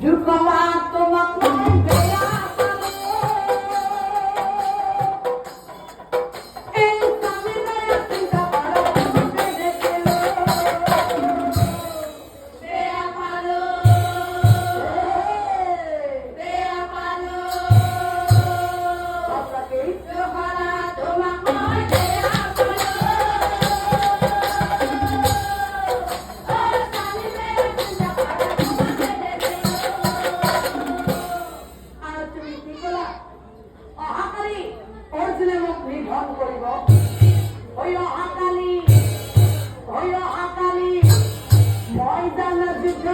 Do come নিধন করিব হইল আকালি হইল আকালি ময়দান যুদ্ধ